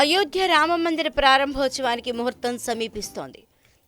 అయోధ్య రామమందిర ప్రారంభోత్సవానికి ముహూర్తం సమీపిస్తోంది.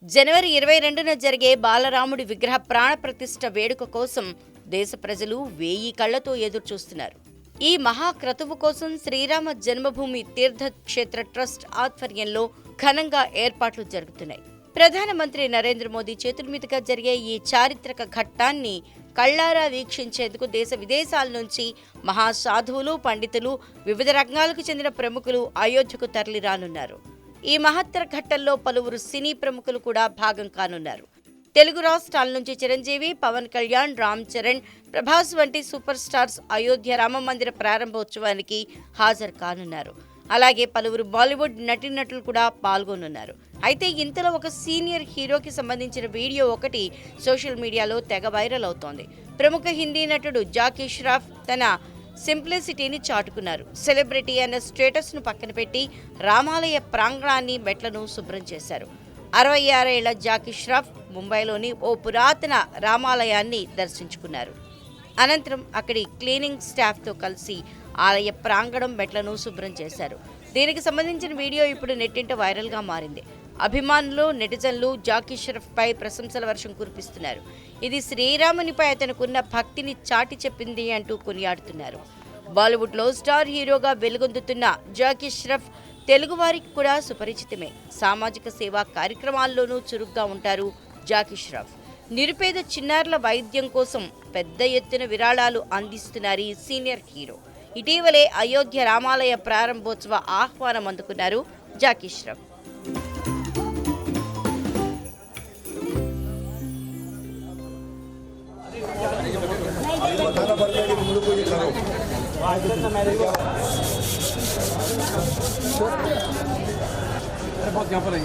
జనవరి ఇరవై రెండున జరిగే బాలరాముడి విగ్రహ ప్రాణప్రతిష్ఠ వేడుక కోసం దేశ ప్రజలు వేయి కళ్ళతో ఎదురుచూస్తున్నారు. ఈ మహాక్రతువు కోసం శ్రీరామ జన్మభూమి తీర్థక్షేత్ర ట్రస్ట్ ఆధ్వర్యంలో ఘనంగా ఏర్పాట్లు జరుగుతున్నాయి. ప్రధానమంత్రి నరేంద్ర మోదీ చేతుల మీదుగా జరిగే ఈ చారిత్రక ఘట్టాన్ని కళ్ళారా వీక్షించేందుకు దేశ విదేశాల నుంచి మహాసాధువులు పండితులు వివిధ రంగాలకు చెందిన ప్రముఖులు అయోధ్యకు తరలిరానున్నారు ఈ మహత్తర ఘట్టంలో పలువురు సినీ ప్రముఖులు కూడా భాగం కానున్నారు. తెలుగు రాష్ట్రాల నుంచి చిరంజీవి పవన్ కళ్యాణ్ రామ్ చరణ్ ప్రభాస్ వంటి సూపర్ స్టార్స్ అయోధ్య రామ మందిర ప్రారంభోత్సవానికి హాజరు కానున్నారు. అలాగే పలువురు బాలీవుడ్ నటీనటులు కూడా పాల్గొనున్నారు. అయితే ఇంతలో ఒక సీనియర్ హీరోకి సంబంధించిన వీడియో ఒకటి సోషల్ మీడియాలో తెగ వైరల్ అవుతోంది. ప్రముఖ హిందీ నటుడు జాకీ ష్రాఫ్ తన సింప్లిసిటీని చాటుకున్నారు. సెలబ్రిటీ అన్న స్టేటస్ను పక్కన పెట్టి రామాలయ ప్రాంగణాన్ని మెట్లను శుభ్రం చేశారు. అరవై ఆరేళ్ళ జాకీ ష్రాఫ్ ముంబైలోని ఓ పురాతన రామాలయాన్ని దర్శించుకున్నారు. అనంతరం అక్కడి క్లీనింగ్ స్టాఫ్తో కలిసి ఆలయ ప్రాంగణం మెట్లను శుభ్రం చేశారు. దీనికి సంబంధించిన వీడియో ఇప్పుడు నెట్టింట వైరల్గా మారింది. అభిమానులు నెటిజన్లు జాకీ షరఫ్పై ప్రశంసల వర్షం కురిపిస్తున్నారు. ఇది శ్రీరామునిపై అతనుకున్న భక్తిని చాటి చెప్పింది అంటూ కొనియాడుతున్నారు. బాలీవుడ్లో స్టార్ హీరోగా వెలుగొందుతున్న జాకీ ష్రఫ్ తెలుగువారికి కూడా సుపరిచితమే. సామాజిక సేవా కార్యక్రమాల్లోనూ చురుగ్గా ఉంటారు జాకీ ష్రఫ్. నిరుపేద చిన్నారుల వైద్యం కోసం పెద్ద ఎత్తున విరాళాలు అందిస్తున్నారు సీనియర్ హీరో. ఇటీవలే అయోధ్య రామాలయ ప్రారంభోత్సవ ఆహ్వానం అందుకున్నారు జాకీ ష్రఫ్ खाना पड़ता है कि तुम लोग को ये करो बहुत यहाँ पर है